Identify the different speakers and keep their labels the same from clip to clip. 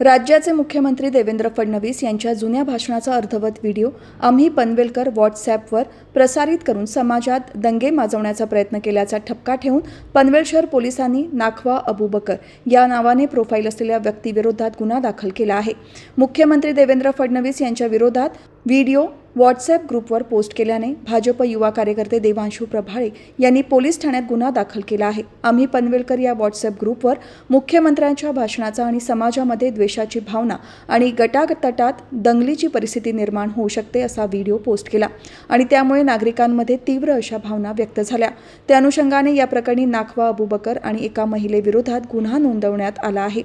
Speaker 1: राज्याचे मुख्यमंत्री देवेंद्र फडणवीस यांच्या जुन्या भाषणाचा अर्धवट व्हिडिओ आम्ही पनवेलकर व्हॉट्सॲपवर प्रसारित करून समाजात दंगे माजवण्याचा प्रयत्न केल्याचा ठपका ठेवून पनवेल शहर पोलिसांनी नाखवा अबूबकर या नावाने प्रोफाईल असलेल्या व्यक्तीविरोधात गुन्हा दाखल केला आहे. मुख्यमंत्री देवेंद्र फडणवीस यांच्या विरोधात व्हिडिओ व्हॉट्सॲप ग्रुपवर पोस्ट केल्याने भाजप युवा कार्यकर्ते देवांशू प्रभाळे यांनी पोलीस ठाण्यात गुन्हा दाखल केला आहे. आम्ही पनवेलकर या व्हॉट्सॲप ग्रुपवर मुख्यमंत्र्यांच्या भाषणाचा आणि समाजामध्ये द्वेषाची भावना आणि गटागटात दंगलीची परिस्थिती निर्माण होऊ शकते असा व्हिडिओ पोस्ट केला आणि त्यामुळे नागरिकांमध्ये तीव्र अशा भावना व्यक्त झाल्या. त्या अनुषंगाने या प्रकरणी नाखवा अबुबकर आणि एका महिलेविरोधात गुन्हा नोंदवण्यात आला आहे.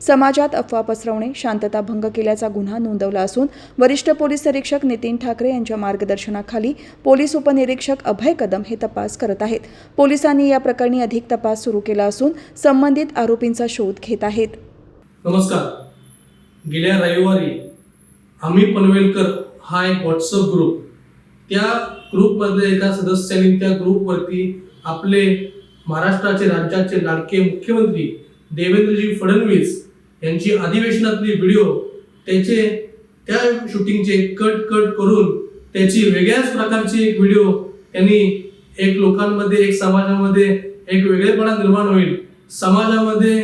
Speaker 1: समाजात अफवा पसरवणे शांतता भंग केल्याचा गुन्हा नोंदवला असून वरिष्ठ पोलीस उपनिरीक्षक नितीन ठाकरे यांच्या मार्गदर्शनाखाली पोलीस उपनिरीक्षक अभय कदम हे तपास करत आहेत. पोलिसांनी या प्रकरणी अधिक तपास सुरू केला असून संबंधित आरोपींचा शोध घेत आहेत.
Speaker 2: नमस्कार. गेल्या रविवारी आम्ही पनवेलकर हा एक व्हॉट्सअप ग्रुप त्या ग्रुपमध्ये एका सदस्याने त्या ग्रुपवरती आपले महाराष्ट्राचे राज्याचे लाडके मुख्यमंत्री देवेंद्रजी फडणवीस यांची अधिवेशनातली व्हिडिओ त्याचे त्या शूटिंगचे कट कट करून त्याची वेगळ्याच प्रकारची एक व्हिडिओ त्यांनी एक लोकांमध्ये एक समाजामध्ये एक वेगळेपणा निर्माण होईल. समाजामध्ये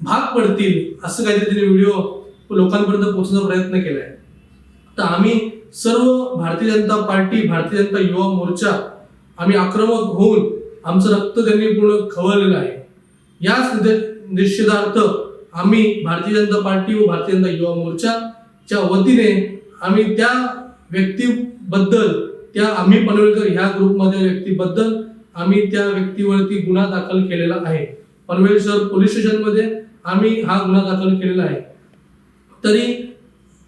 Speaker 2: भाग पडतील असं काहीतरी त्यांनी व्हिडिओ लोकांपर्यंत पोहोचण्याचा प्रयत्न केलाय. तर आम्ही सर्व भारतीय जनता पार्टी भारतीय जनता युवा मोर्चा आम्ही आक्रमक होऊन आमचं रक्त त्यांनी पूर्ण खवळलेलं आहे. याच निश्चितार्थ आम्ही भारतीय जनता पार्टी व भारतीय जनता युवा मोर्चा च्या वतीने आम्ही त्या व्यक्तीबद्दल त्या आम्ही पनवेलकर ह्या ग्रुपमध्ये व्यक्तीबद्दल आम्ही त्या व्यक्तीवरती गुन्हा दाखल केलेला आहे. पनवेल शहर पोलीस स्टेशनमध्ये आम्ही हा गुन्हा दाखल केलेला आहे. तरी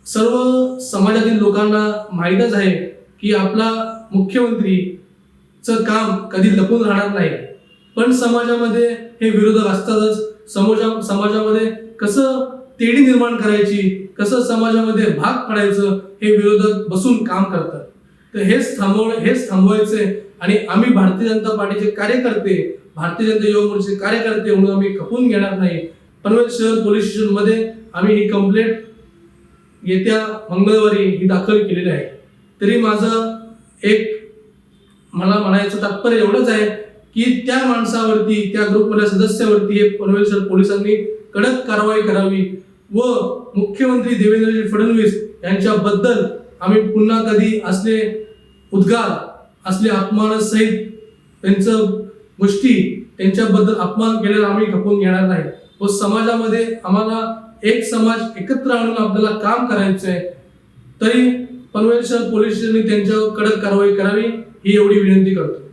Speaker 2: सर्व समाजातील लोकांना माहीतच आहे की आपला मुख्यमंत्रीचं काम कधी लपून राहणार नाही. पण समाजामध्ये हे विरोधक असतातच. समाजा समाजामध्ये कसं तेढी निर्माण करायची कसं समाजामध्ये भाग पडायचं हे विरोधक बसून काम करतात. तर हेच थांबव हेच थांबवायचे आणि आम्ही भारतीय जनता पार्टीचे कार्यकर्ते भारतीय जनता युवा मोर्चाचे कार्यकर्ते म्हणून आम्ही खपून घेणार नाही. पनवेल शहर पोलीस स्टेशनमध्ये आम्ही ही कंप्लेंट येत्या मंगळवारी ही दाखल केलेली आहे. तरी माझं एक मला म्हणायचं तात्पर्य एवढंच आहे की त्या माणसावरती त्या ग्रुपमधल्या सदस्यावरती हे पनवेल शहर पोलिसांनी कडक कारवाई करावी. व मुख्यमंत्री देवेंद्रजी फडणवीस यांच्याबद्दल आम्ही पुन्हा कधी असले उद्गार असले अपमानासहित त्यांचं गोष्टी त्यांच्याबद्दल अपमान केलेला आम्ही खपवून घेणार नाही. व समाजामध्ये आम्हाला एक समाज एकत्र आणून आपल्याला काम करायचं आहे तरी पनवेल शहर पोलीस स्टेशनने त्यांच्यावर कडक कारवाई करावी ही एवढी विनंती करतो.